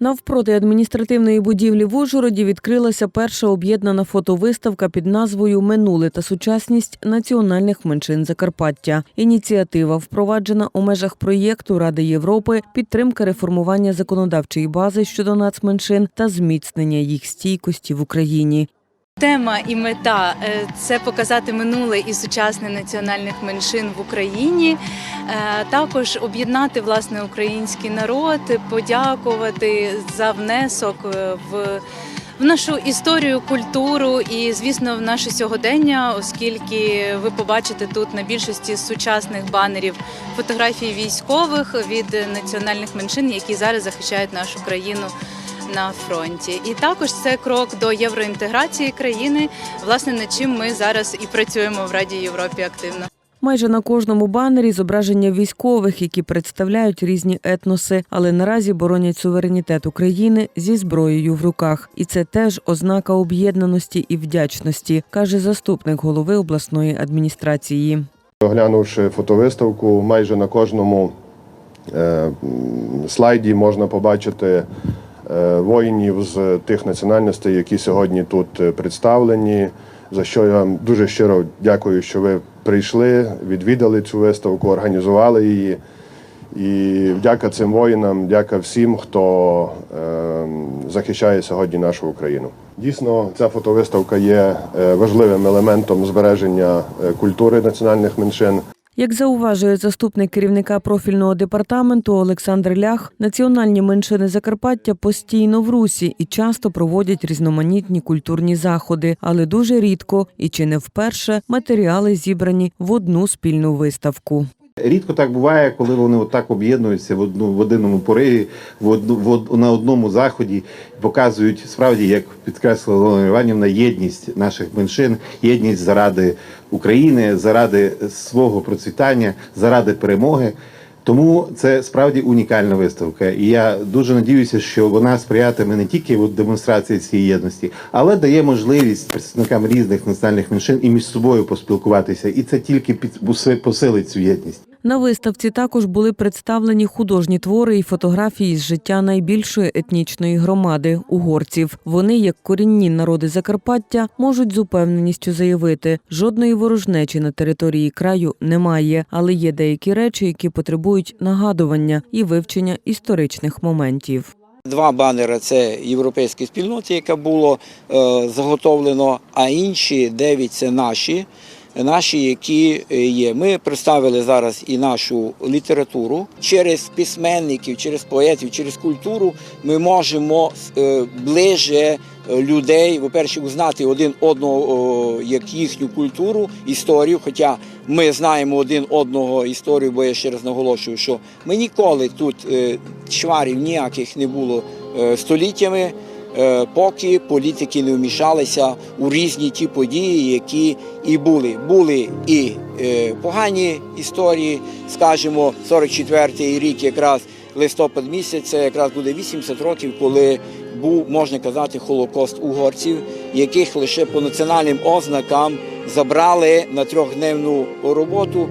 Навпроти адміністративної будівлі в Ужгороді відкрилася перша об'єднана фотовиставка під назвою Минуле та сучасність національних меншин Закарпаття. Ініціатива впроваджена у межах проєкту Ради Європи, підтримка реформування законодавчої бази щодо нацменшин та зміцнення їх стійкості в Україні. Тема і мета е, це показати минуле і сучасне національних меншин в Україні. Е, Також об'єднати власне український народ, подякувати за внесок е, в. В нашу історію, культуру і, звісно, в наше сьогодення, оскільки ви побачите тут на більшості сучасних банерів фотографії військових від національних меншин, які зараз захищають нашу країну на фронті. І також це крок до євроінтеграції країни, власне над чим ми зараз і працюємо в Раді Європі активно. Майже на кожному банері зображення військових, які представляють різні етноси, але наразі боронять суверенітет України зі зброєю в руках. І це теж ознака об'єднаності і вдячності, каже заступник голови обласної адміністрації. Оглянувши фотовиставку, майже на кожному е, слайді можна побачити воїнів з тих національностей, які сьогодні тут е, представлені. За що я вам дуже щиро дякую, що ви прийшли, відвідали цю виставку, організували її. І дяка цим воїнам, дяка всім, хто е, захищає сьогодні нашу Україну. Дійсно, ця фотовиставка є е, важливим елементом збереження е, культури національних меншин. Як зауважує заступник керівника профільного департаменту Олександр Лях, національні меншини Закарпаття постійно в русі і часто проводять різноманітні культурні заходи, але дуже рідко і чи не вперше матеріали зібрані в одну спільну виставку. Рідко так буває, коли вони отак об'єднуються в одну в одному пориві, в одну в на одному заході, показують справді, як підкреслила Олена Іванівна, єдність наших меншин, єдність заради України, заради свого процвітання, заради перемоги. Тому це справді унікальна виставка, і я дуже надіюся, що вона сприятиме не тільки от демонстрації цієї єдності, але дає можливість представникам різних національних меншин і між собою поспілкуватися, і це тільки під посилить цю єдність. На виставці також були представлені художні твори і фотографії з життя найбільшої етнічної громади угорців. Вони, як корінні народи Закарпаття, можуть з упевненістю заявити, жодної ворожнечі на території краю немає, але є деякі речі, які потребують нагадування і вивчення історичних моментів. Два банери це європейські спільноти, яке було е, заготовлено, а інші дев'ять це наші, наші, які е, є. Ми представили зараз і нашу літературу через письменників, через поетів, через культуру. Ми можемо е, ближе е, людей, по-перше, узнати один одного як їхню культуру, історію. Хоча ми знаємо один одного історію, бо я ще раз наголошую, що ми ніколи тут чварів ніяких не було століттями, поки політики не вмішалися у різні ті події, які і були. Були і е, погані історії, скажімо, 44-й рік, якраз листопад місяць, це якраз буде 80 років, коли був, можна казати, холокост угорців, яких лише по національним ознакам забрали на трьохдневну роботу,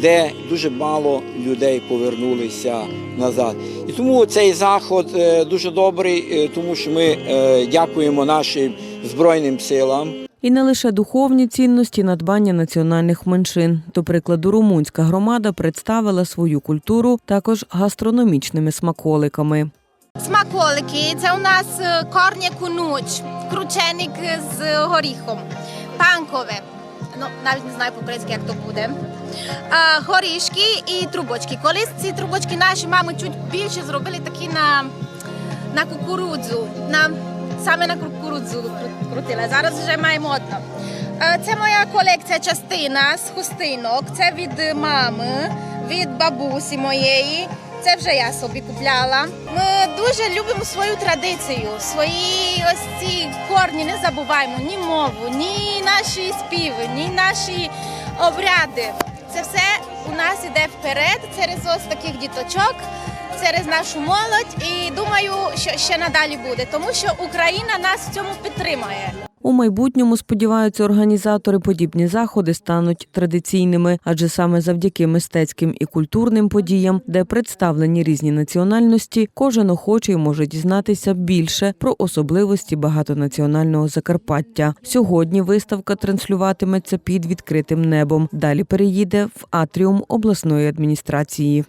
де дуже мало людей повернулися назад. І тому цей заход е, дуже добрий, е, тому що ми е, дякуємо нашим збройним силам. І не лише духовні цінності надбання національних меншин. До прикладу, румунська громада представила свою культуру також гастрономічними смаколиками. Смаколики це у нас корні кунуч, крученик з горіхом, панкове. Ну, навіть не знаю по-українськи, як то буде. Горішки і трубочки. Колись ці трубочки наші мами чуть більше зробили такі на, на кукурудзу. На, саме на кукурудзу крутили. Зараз вже маємо одно. Це моя колекція частина з хустинок. Це від мами, від бабусі моєї. Це вже я собі купляла. Ми дуже любимо свою традицію, свої ось ці корні. Не забуваємо ні мову, ні наші співи, ні наші обряди. Це все у нас іде вперед через ось таких діточок, через нашу молодь. І думаю, що ще надалі буде, тому що Україна нас в цьому підтримує. У майбутньому сподіваються організатори, подібні заходи стануть традиційними, адже саме завдяки мистецьким і культурним подіям, де представлені різні національності, кожен охочий може дізнатися більше про особливості багатонаціонального Закарпаття. Сьогодні виставка транслюватиметься під відкритим небом. Далі переїде в атріум обласної адміністрації.